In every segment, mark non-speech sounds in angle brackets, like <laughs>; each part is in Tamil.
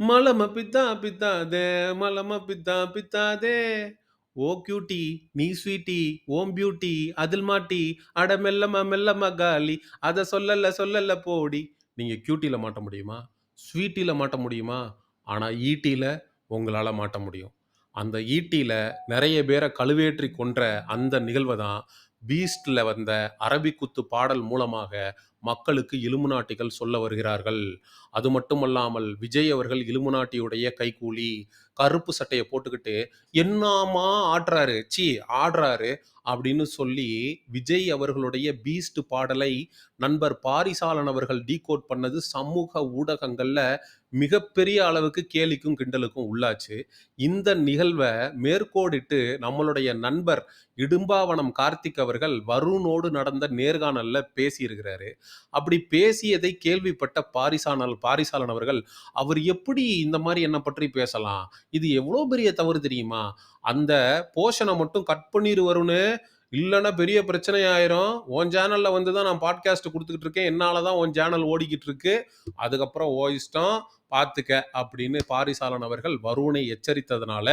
மலம பித்தா பித்தாதே மலம பித்தா பித்தாதே. ஓ கியூட்டி நீ ஸ்வீட்டி ஓம் பியூட்டி அதில் மாட்டி அட மெல்லமா மெல்லமா காலி அதை சொல்லல சொல்லல போடி. நீங்கள் கியூட்டியில் மாட்ட முடியுமா? ஸ்வீட்டியில் மாட்ட முடியுமா? ஆனால் ஈட்டியில் உங்களால் மாட்ட முடியும். அந்த ஈட்டியில் நிறைய பேரை கழுவேற்றி கொன்ற அந்த நிகழ்வை தான் பீஸ்ட்ல வந்த அரபிக்குத்து பாடல் மூலமாக மக்களுக்கு இலுமுநாட்டிகள் சொல்ல வருகிறார்கள். அது மட்டுமல்லாமல் விஜய் அவர்கள் இலுமுநாட்டியுடைய கைக்கூலி கருப்பு சட்டையை போட்டுக்கிட்டு என்னாமா ஆடுறாரு? சி ஆடுறாரு? அப்படின்னு சொல்லி விஜய் அவர்களுடைய பீஸ்ட் பாடலை நண்பர் பாரிசாலன் அவர்கள் டீகோட் பண்ணது சமூக ஊடகங்கள்ல மிகப்பெரிய அளவுக்கு கேலிக்கும் கிண்டலுக்கும் உள்ளாச்சு. இந்த நிகழ்வை மேற்கோடிட்டு நம்மளுடைய நண்பர் இடும்பாவனம் கார்த்திக் அவர்கள் வருணோடு நடந்த நேர்காணலில் பேசியிருக்கிறாரு. அப்படி பேசியதை கேள்விப்பட்ட பாரிசானல் பாரிசாலன் அவர்கள் அவர் எப்படி இந்த மாதிரி என்ன பற்றி பேசலாம்? இது எவ்வளோ பெரிய தவறு தெரியுமா? அந்த போஷனை மட்டும் கட் பண்ணிடுவருன்னு இல்லைன்னா பெரிய பிரச்சனை ஆயிரும். உன் சேனலில் வந்து தான் நான் பாட்காஸ்ட் கொடுத்துக்கிட்டு இருக்கேன். என்னால் தான் உன் சேனல் ஓடிக்கிட்டு இருக்கு. அதுக்கப்புறம் ஓ இஷ்டம். பார்த்துக்க அப்படின்னு பாரிசாலன் அவர்கள் வருணை எச்சரித்ததுனால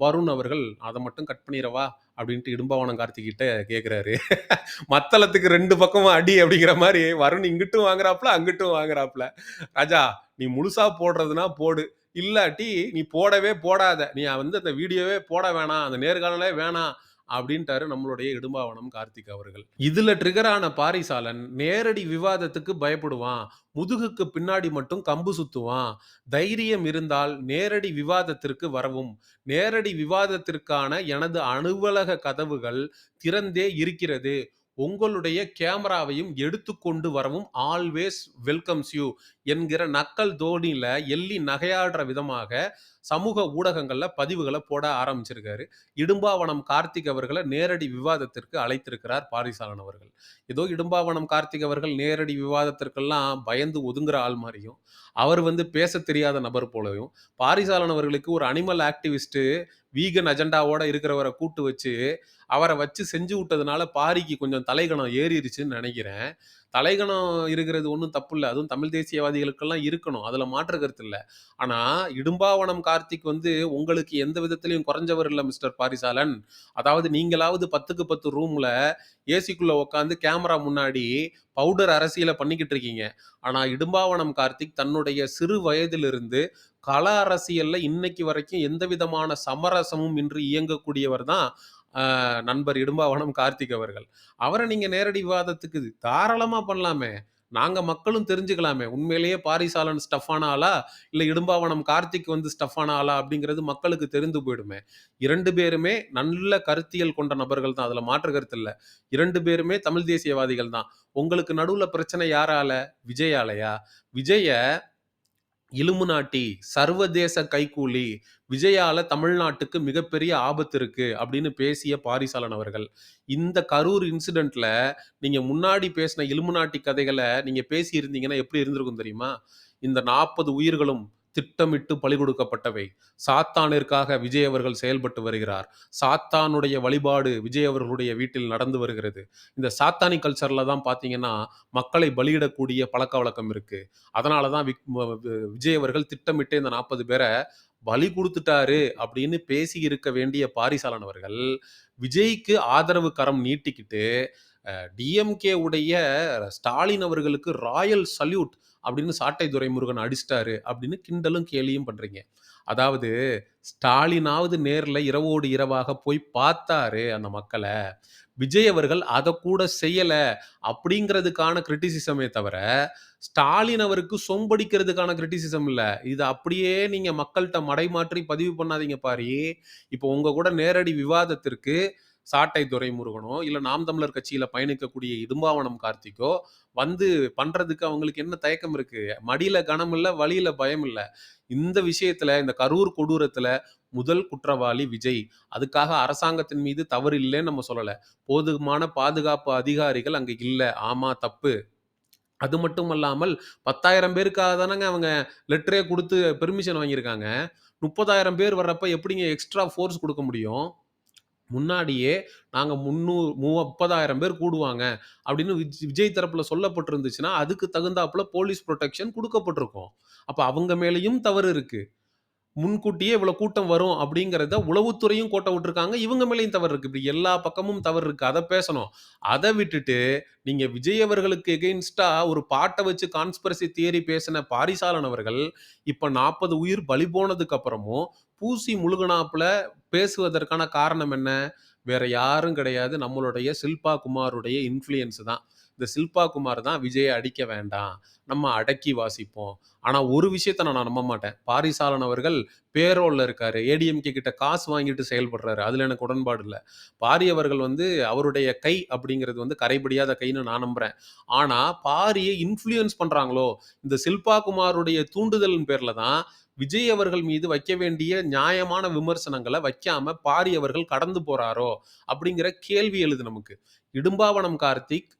வருண் அவர்கள் அதை மட்டும் கட் பண்ணிடவா அப்படின்ட்டு இடும்பாவனம் கார்த்திகிட்ட கேட்குறாரு <laughs> மத்தளத்துக்கு ரெண்டு பக்கமும் அடி அப்படிங்கிற மாதிரி வருண் இங்கிட்டும் வாங்குறாப்புல அங்கிட்டும் வாங்குறாப்புல. ராஜா நீ முழுசா போடுறதுனா போடு. இல்லாட்டி நீ போடவே போடாத. நீ வந்து அந்த வீடியோவே போட வேணாம். அந்த நேர்காணலே வேணாம். அப்படின்ட்டாரு நம்மளுடைய இடும்பாவனம் கார்த்திக் அவர்கள். இதுல ட்ரிகரான பாரிசாலன் நேரடி விவாதத்துக்கு பயப்படுவான். முதுகுக்கு பின்னாடி மட்டும் கம்பு சுத்துவான். தைரியம் இருந்தால் நேரடி விவாதத்திற்கு வரவும். நேரடி விவாதத்திற்கான எனது அலுவலக கதவுகள் திறந்தே இருக்கிறது. உங்களுடைய கேமராவையும் எடுத்துக்கொண்டு வரவும் ஆல்வேஸ் வெல்கம்ஸ் யூ என்கிற நக்கல் தோனியில் எள்ளி நகையாடுற விதமாக சமூக ஊடகங்களில் பதிவுகளை போட ஆரம்பிச்சிருக்காரு. இடும்பாவனம் கார்த்திக் அவர்களை நேரடி விவாதத்திற்கு அழைத்திருக்கிறார் பாரிசாலன் அவர்கள். ஏதோ இடும்பாவனம் கார்த்திக் அவர்கள் நேரடி விவாதத்திற்கெல்லாம் பயந்து ஒதுங்குற ஆள் மாதிரியும் அவர் வந்து பேச தெரியாத நபர் போலவும் பாரிசாலன் அவர்களுக்கு ஒரு அனிமல் ஆக்டிவிஸ்ட்டு வீகன் அஜெண்டாவோட இருக்கிறவரை கூட்டு வச்சு அவரை வச்சு செஞ்சு விட்டதுனால பாரிக்கு கொஞ்சம் தலைகணம் ஏறிடுச்சுன்னு நினைக்கிறேன். தலைகணம் இருக்கிறது ஒன்றும் தப்பு இல்லை. அதுவும் தமிழ் தேசியவாதிகளுக்கெல்லாம் இருக்கணும். அதில் மாற்று கருத்து இல்லை. ஆனால் இடும்பாவனம் கார்த்திக் வந்து உங்களுக்கு எந்த விதத்திலையும் குறைஞ்சவர் இல்லை மிஸ்டர் பாரிசாலன். அதாவது நீங்களாவது பத்துக்கு பத்து ரூமில் ஏசிக்குள்ளே உட்காந்து கேமரா முன்னாடி பவுடர் அரசியலை பண்ணிக்கிட்டு இருக்கீங்க. ஆனால் இடும்பாவனம் கார்த்திக் தன்னுடைய சிறு வயதிலிருந்து கள அரசியல்ல இன்னைக்கு வரைக்கும் எந்த விதமான சமரசமும் இன்று இயங்கக்கூடியவர் தான் நண்பர் இடும்பாவனம் கார்த்திக் அவர்கள். அவரை நீங்கள் நேரடி விவாதத்துக்கு தாராளமாக பண்ணலாமே. நாங்கள் மக்களும் தெரிஞ்சுக்கலாமே. உண்மையிலேயே பாரிசாலன் ஸ்டஃபான ஆளா? இல்லை இடும்பாவனம் கார்த்திக் வந்து ஸ்டஃபான ஆளா? அப்படிங்கிறது மக்களுக்கு தெரிந்து போயிடுமே. இரண்டு பேருமே நல்ல கருத்தியல் கொண்ட நபர்கள் தான். அதில் மாற்று கருத்து இல்லை. இரண்டு பேருமே தமிழ் தேசியவாதிகள் தான். உங்களுக்கு நடுவில் பிரச்சனை யாரால? விஜயாலயா? விஜய இலுமினாட்டி சர்வதேச கைக்கூலி விஜயால தமிழ்நாட்டுக்கு மிகப்பெரிய ஆபத்து இருக்கு அப்படின்னு பேசிய பாரிசாலன் அவர்கள். இந்த கரூர் இன்சிடென்ட்ல நீங்க முன்னாடி பேசின இலுமுநாட்டி கதைகளை நீங்க பேசி இருந்தீங்கன்னா எப்படி இருந்திருக்கும் தெரியுமா? இந்த நாற்பது உயிர்களும் திட்டமிட்டு பலி கொடுக்கப்பட்டவை. சாத்தானிற்காக விஜய் அவர்கள் செயல்பட்டு வருகிறார். சாத்தானுடைய வழிபாடு விஜய் அவர்களுடைய வீட்டில் நடந்து வருகிறது. இந்த சாத்தானி கல்ச்சர்ல தான் பார்த்தீங்கன்னா மக்களை பலியிடக்கூடிய பழக்க வழக்கம் இருக்கு. அதனால தான் விக்- விஜய் அவர்கள் திட்டமிட்டு இந்த நாற்பது பேரை பலி கொடுத்துட்டாரு அப்படின்னு பேசி இருக்க வேண்டிய பாரிசாலன் அவர்கள் விஜய்க்கு ஆதரவு கரம் நீட்டிக்கிட்டு டிஎம்கே உடைய ஸ்டாலின் அவர்களுக்கு ராயல் சல்யூட் அப்படின்னு சாட்டை துரைமுருகன் அடிச்சிட்டாரு அப்படின்னு கிண்டலும் கேலியும் பண்றீங்க. அதாவது ஸ்டாலினாவது நேரில் இரவோடு இரவாக போய் பார்த்தாரு அந்த மக்களை. விஜய் அவர்கள் அதை கூட செய்யலை அப்படிங்கிறதுக்கான கிரிட்டிசிசமே தவிர ஸ்டாலின் அவருக்கு சொம்படிக்கிறதுக்கான கிரிட்டிசிசம் இல்லை. இது அப்படியே நீங்கள் மக்கள்கிட்ட மடைமாற்றி பதிவு பண்ணாதீங்க பாரி. இப்போ உங்கள் கூட நேரடி விவாதத்திற்கு சாட்டை துரைமுருகனோ இல்லை நாம் தமிழர் கட்சியில் பயணிக்கக்கூடிய இடும்பாவனம் கார்த்திக்கோ வந்து பண்ணுறதுக்கு அவங்களுக்கு என்ன தயக்கம் இருக்குது மடியில் கனம் இல்லை வழியில் பயம் இல்லை. இந்த விஷயத்தில் இந்த கரூர் கொடூரத்தில் முதல் குற்றவாளி விஜய். அதுக்காக அரசாங்கத்தின் மீது தவறு இல்லைன்னு நம்ம சொல்லலை. போதுமான பாதுகாப்பு அதிகாரிகள் அங்கே இல்லை. ஆமா தப்பு. அது மட்டும் அல்லாமல் பத்தாயிரம் பேருக்காக தானேங்க அவங்க லெட்டரே கொடுத்து பெர்மிஷன் வாங்கியிருக்காங்க. முப்பதாயிரம் பேர் வர்றப்ப எப்படிங்க எக்ஸ்ட்ரா ஃபோர்ஸ் கொடுக்க முடியும்? முன்னாடியே நாங்கள் முந்நூறு முப்பதாயிரம் பேர் கூடுவாங்க அப்படின்னு விஜ் விஜய் தரப்பில் சொல்லப்பட்டிருந்துச்சுன்னா அதுக்கு தகுந்தாப்புல போலீஸ் ப்ரொடெக்ஷன் கொடுக்கப்பட்டிருக்கும். அப்போ அவங்க மேலேயும் தவறு இருக்குது முன்கூட்டியே இவ்வளவு கூட்டம் வரும் அப்படிங்கிறத உளவுத்துறையும் கோட்டை விட்டுருக்காங்க. இவங்க மேலேயும் தவறு இருக்கு. இப்படி எல்லா பக்கமும் தவறு இருக்கு. அதை பேசணும். அதை விட்டுட்டு நீங்க விஜய் அவர்களுக்கு எகெயின்ஸ்டா ஒரு பாட்டை வச்சு கான்ஸ்பிரசி தியரி பேசின பாரிசாலன் அவர்கள், இப்ப 40 உயிர் பலி போனதுக்கு அப்புறமும் பூசி முழுகுனாப்புல பேசுவதற்கான காரணம் என்ன? வேற யாரும் கிடையாது. நம்மளுடைய ஷில்பா குமாருடைய இன்ஃப்ளூயன்ஸ் தான். இந்த சில்பா குமார் தான் விஜயை அடிக்க வேண்டாம். நம்ம அடக்கி வாசிப்போம். ஆனால் ஒரு விஷயத்த நான் நம்ப மாட்டேன். பாரிசாலன் அவர்கள் பேரோலில் இருக்காரு. ஏடிஎம்கே கிட்ட காசு வாங்கிட்டு செயல்படுறாரு. அதில் எனக்கு உடன்பாடு இல்லை பாரி அவர்கள் வந்து அவருடைய கை அப்படிங்கிறது வந்து கரைபடியாத கைன்னு நான் நம்புறேன். ஆனால் பாரியை இன்ஃப்ளூயன்ஸ் பண்ணுறாங்களோ இந்த சில்பா குமாருடைய தூண்டுதலின் பேரில் தான் விஜய் அவர்கள் மீது வைக்க வேண்டிய நியாயமான விமர்சனங்களை வைக்காம பாரி அவர்கள் கடந்து போறாரோ அப்படிங்கிற கேள்வி எழுது நமக்கு. இடும்பாவனம் கார்த்திக்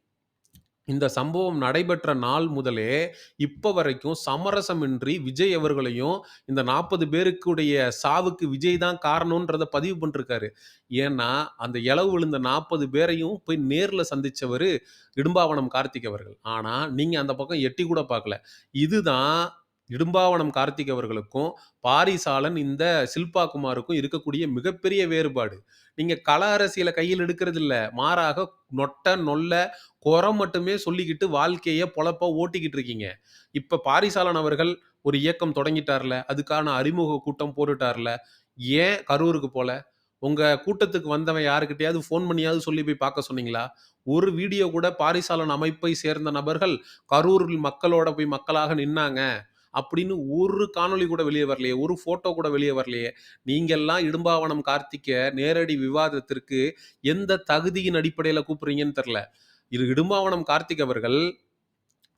இந்த சம்பவம் நடைபெற்ற நாள் முதலே இப்ப வரைக்கும் சமரசமின்றி விஜய் அவர்களையும் இந்த 40 பேருக்குடைய சாவுக்கு விஜய் தான் காரணம்ன்றத பதிவு பண்ணிருக்காரு. ஏன்னா, அந்த இலவு விழுந்த 40 பேரையும் போய் நேரில் சந்தித்தவர் இடும்பாவனம் கார்த்திக் அவர்கள். ஆனால் நீங்கள் அந்த பக்கம் எட்டி கூட பார்க்கல. இதுதான் இடும்பாவனம் கார்த்திக் அவர்களுக்கும், பாரிசாலன் இந்த சில்பா குமாருக்கும் இருக்கக்கூடிய மிகப்பெரிய வேறுபாடு. நீங்க கள அரசியல கையில் எடுக்கிறது இல்ல. மாறாக நொட்ட, நொல்ல, கொற மட்டுமே சொல்லிக்கிட்டு வாழ்க்கைய, பொழப்ப ஓட்டிக்கிட்டு இருக்கீங்க. இப்ப பாரிசாலன் அவர்கள் ஒரு இயக்கம் தொடங்கிட்டார்ல. அதுக்கான அறிமுக கூட்டம் போட்டுட்டார்ல. ஏன் கரூருக்கு போல? உங்க கூட்டத்துக்கு வந்தவன் யாருக்கிட்டையாவது ஃபோன் பண்ணியாவது சொல்லி போய் பார்க்க சொன்னீங்களா? ஒரு வீடியோ கூட பாரிசாலன் அமைப்பை சேர்ந்த நபர்கள் கரூரில் மக்களோட போய் மக்களாக நின்னாங்க. அப்படின்னு ஒரு காணொளி கூட வெளியே வரலையே. ஒரு ஃபோட்டோ கூட வெளியே வரலையே. நீங்கள்லாம் இடும்பாவனம் கார்த்திக்க நேரடி விவாதத்திற்கு எந்த தகுதியின் அடிப்படையில் கூப்பிடுறீங்கன்னு தெரில இது இடும்பாவனம் கார்த்திக் அவர்கள்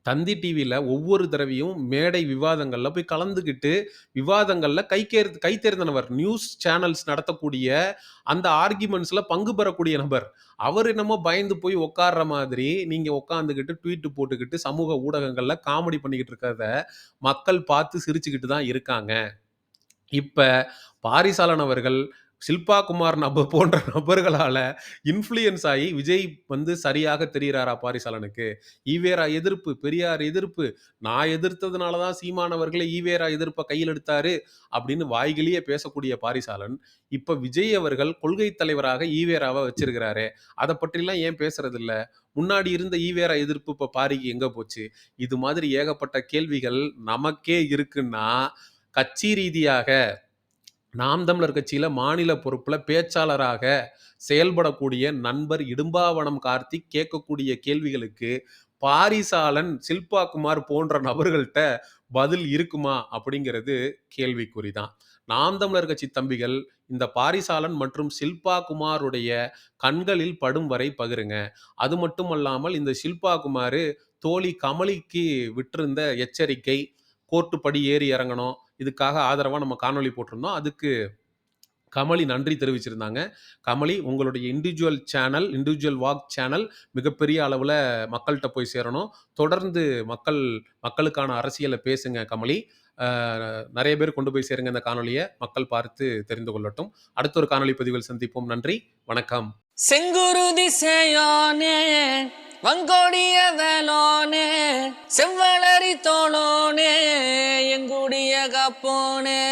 தந்தி டிவியில் ஒவ்வொரு தடவையும் மேடை விவாதங்களில் போய் கலந்துக்கிட்டு விவாதங்களில் கைக்கேர் கை தேர்ந்தனவர். நியூஸ் சேனல்ஸ் நடத்தக்கூடிய அந்த ஆர்கியூமெண்ட்ஸில் பங்கு பெறக்கூடிய நபர். அவர் என்னமோ பயந்து போய் உட்கார்ற மாதிரி, நீங்கள் உட்காந்துக்கிட்டு ட்வீட்டு போட்டுக்கிட்டு சமூக ஊடகங்களில் காமெடி பண்ணிக்கிட்டு இருக்கிறத மக்கள் பார்த்து சிரிச்சுக்கிட்டு தான் இருக்காங்க. இப்போ பாரிசாலன் அவர்கள் ஷில்பா குமார் நபர் <laughs> போன்ற நபர்களால் இன்ஃப்ளூயன்ஸ் ஆகி விஜய் வந்து சரியாக தெரிகிறாரா பாரிசாலனுக்கு? ஈவேரா எதிர்ப்பு, பெரியார் எதிர்ப்பு, நான் எதிர்த்ததுனால தான் சீமானவர்களே ஈவேரா எதிர்ப்பை கையில் எடுத்தாரு அப்படின்னு வாய்கிலேயே பேசக்கூடிய பாரிசாலன், இப்போ விஜய் அவர்கள் கொள்கை தலைவராக ஈவேராவை வச்சிருக்கிறாரு அதை பற்றிலாம் ஏன் பேசுறதில்ல? முன்னாடி இருந்த ஈவேரா எதிர்ப்பு இப்போ பாரிக்கு எங்கே போச்சு? இது மாதிரி ஏகப்பட்ட கேள்விகள் நமக்கே இருக்குன்னா, கட்சி ரீதியாக நாம் தமிழர் கட்சியில மாநில பொறுப்புல பேச்சாளராக செயல்படக்கூடிய நண்பர் இடும்பாவனம் கார்த்திக் கேட்கக்கூடிய கேள்விகளுக்கு, பாரிசாலன், சில்பா குமார் போன்ற நபர்கள்ட்ட பதில் இருக்குமா? அப்படிங்கிறது கேள்விக்குறி தான். நாம் தமிழர் கட்சி தம்பிகள் இந்த பாரிசாலன் மற்றும் ஷில்பா குமாருடைய கண்களில் படும் வரை பகிருங்க. அது மட்டுமல்லாமல் இந்த ஷில்பா குமார் தோழி கமலிக்கு விட்டிருந்த எச்சரிக்கை, கோர்ட்டு படி ஏறி இறங்கணும். இதுக்காக ஆதரவாக நம்ம காணொலி போட்டிருந்தோம். அதுக்கு கமலி நன்றி தெரிவிச்சிருந்தாங்க. கமலி உங்களுடைய individual channel, individual walk channel மிகப்பெரிய அளவில் மக்கள்கிட்ட போய் சேரணும். தொடர்ந்து மக்கள் மக்களுக்கான அரசியலை பேசுங்க கமலி. நிறைய பேர் கொண்டு போய் சேருங்க இந்த காணொலியை மக்கள் பார்த்து தெரிந்து கொள்ளட்டும். அடுத்த ஒரு காணொளி பதிவில் சந்திப்போம். நன்றி. வணக்கம். செங்குரு சேயோனே வங்கோடிய வேலோனே செவ்வளரி தோளோனே எங்குடிய காப்போனே